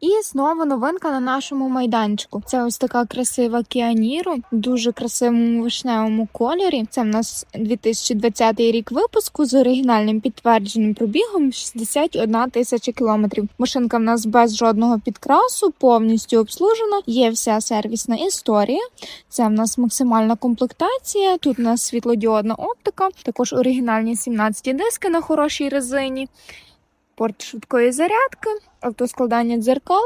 І знову новинка на нашому майданчику. Це ось така красива в дуже красивому вишневому кольорі. Це в нас 2020 рік випуску з оригінальним підтвердженим пробігом 61 тисяча кілометрів. Машинка в нас без жодного підкрасу, повністю обслужена. Є вся сервісна історія. Це в нас максимальна комплектація. Тут у нас світлодіодна оптика, також оригінальні 17 диски на хорошій резині, порт швидкої зарядки, автоскладання дзеркал,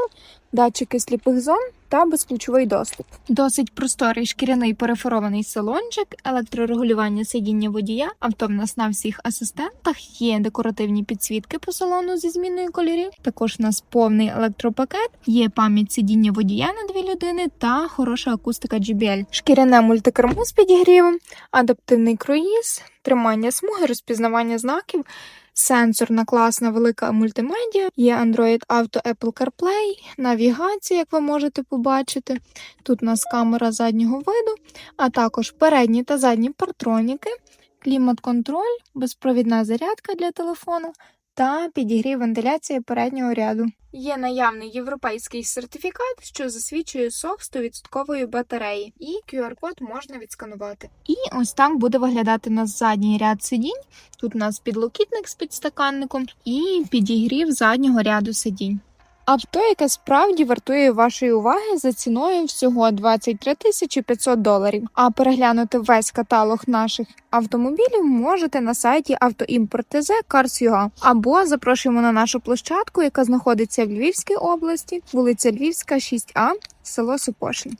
датчики сліпих зон та безключовий доступ. Досить просторий шкіряний перефорований салончик, електрорегулювання сидіння водія. Авто в нас на всіх асистентах є декоративні підсвітки по салону зі зміною кольорів. Також у нас повний електропакет, є пам'ять сидіння водія на дві людини та хороша акустика JBL. Шкіряне мультикермо з підігрівом, адаптивний круїз, тримання смуги, розпізнавання знаків. Сенсорна класна велика мультимедіа, є Android Auto Apple CarPlay, навігація, як ви можете побачити. Тут у нас камера заднього виду, а також передні та задні партроніки, клімат-контроль, безпровідна зарядка для телефону та підігрів вентиляції переднього ряду. Є наявний європейський сертифікат, що засвідчує сок 100% батареї, і QR-код можна відсканувати. І ось так буде виглядати у нас задній ряд сидінь. Тут у нас підлокітник з підстаканником і підігрів заднього ряду сидінь. Авто, яке справді вартує вашої уваги за ціною всього 23 тисячі 500 доларів. А переглянути весь каталог наших автомобілів можете на сайті автоімпорт.тз Cars.ua або запрошуємо на нашу площадку, яка знаходиться в Львівській області, вулиця Львівська, 6А, село Супошин.